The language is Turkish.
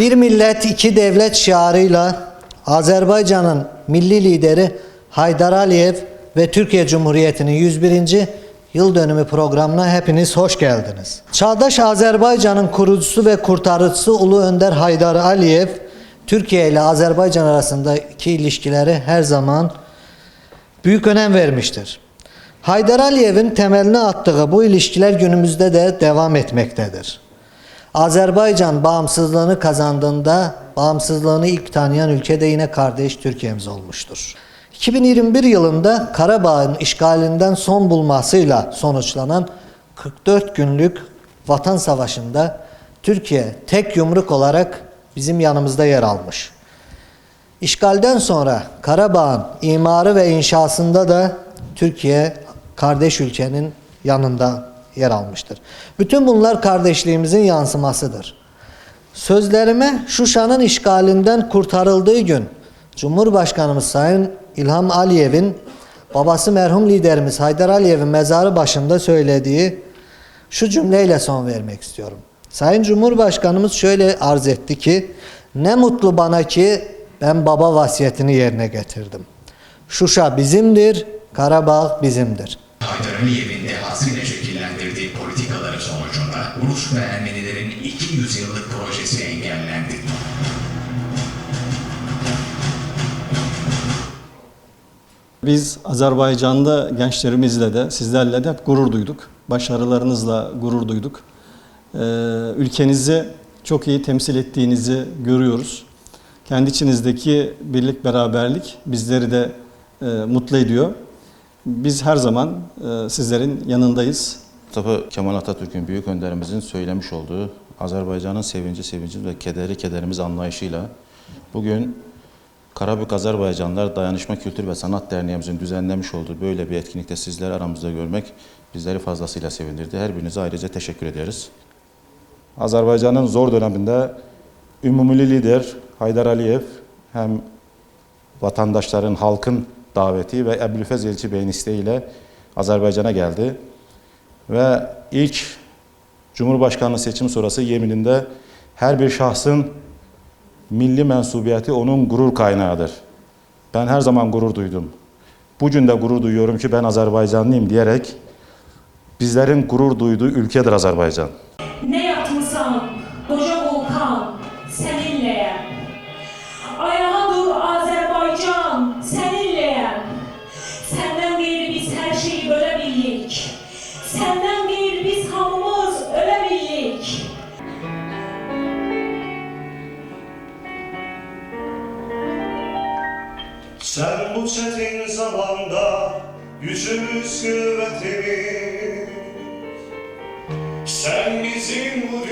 Bir millet iki devlet şiarıyla Azerbaycan'ın milli lideri Haydar Aliyev ve Türkiye Cumhuriyeti'nin 101. yıl dönümü programına hepiniz hoş geldiniz. Çağdaş Azerbaycan'ın kurucusu ve kurtarıcısı Ulu Önder Haydar Aliyev, Türkiye ile Azerbaycan arasındaki ilişkileri her zaman büyük önem vermiştir. Haydar Aliyev'in temelini attığı bu ilişkiler günümüzde de devam etmektedir. Azerbaycan bağımsızlığını kazandığında bağımsızlığını ilk tanıyan ülke de yine kardeş Türkiye'miz olmuştur. 2021 yılında Karabağ'ın işgalinden son bulmasıyla sonuçlanan 44 günlük Vatan Savaşı'nda Türkiye tek yumruk olarak bizim yanımızda yer almış. İşgalden sonra Karabağ'ın imarı ve inşasında da Türkiye kardeş ülkenin yanında yer almıştır. Bütün bunlar kardeşliğimizin yansımasıdır. Sözlerime Şuşa'nın işgalinden kurtarıldığı gün Cumhurbaşkanımız Sayın İlham Aliyev'in babası merhum liderimiz Haydar Aliyev'in mezarı başında söylediği şu cümleyle son vermek istiyorum. Sayın Cumhurbaşkanımız şöyle arz etti ki ne mutlu bana ki ben baba vasiyetini yerine getirdim. Şuşa bizimdir, Karabağ bizimdir. Haydar Aliyev'in dehasıyla şekillendirdiği politikaları sonucunda Rus ve Ermenilerin 200 yıllık projesi engellendi. Biz Azerbaycan'da gençlerimizle de sizlerle de hep gurur duyduk. Başarılarınızla gurur duyduk. Ee, ülkenizi çok iyi temsil ettiğinizi görüyoruz. Kendi içinizdeki birlik beraberlik bizleri de e, mutlu ediyor. Biz her zaman e, sizlerin yanındayız. Mustafa Kemal Atatürk'ün büyük önderimizin söylemiş olduğu Azerbaycan'ın sevinci sevincimiz ve kederi kederimiz anlayışıyla bugün Karabük Azerbaycanlar Dayanışma Kültür ve Sanat Derneğimizin düzenlemiş olduğu böyle bir etkinlikte sizleri aramızda görmek bizleri fazlasıyla sevindirdi. Her birinize ayrıca teşekkür ederiz. Azerbaycan'ın zor döneminde Ümmümülü lider Haydar Aliyev hem vatandaşların, halkın daveti ve Ebu'l-Fez Elçi Bey'in isteğiyle Azerbaycan'a geldi. Ve ilk Cumhurbaşkanlığı seçim sonrası yemininde her bir şahsın milli mensubiyeti onun gurur kaynağıdır. Ben her zaman gurur duydum. Bugün de gurur duyuyorum ki ben Azerbaycanlıyım diyerek bizlerin gurur duyduğu ülkedir Azerbaycan. Ne yapmışsan koca bölebildik. Senden gayrı biz hamımız ölebildik. Sen bu çetin zamanda yüzümüz kuvvetimiz Sen bizim bu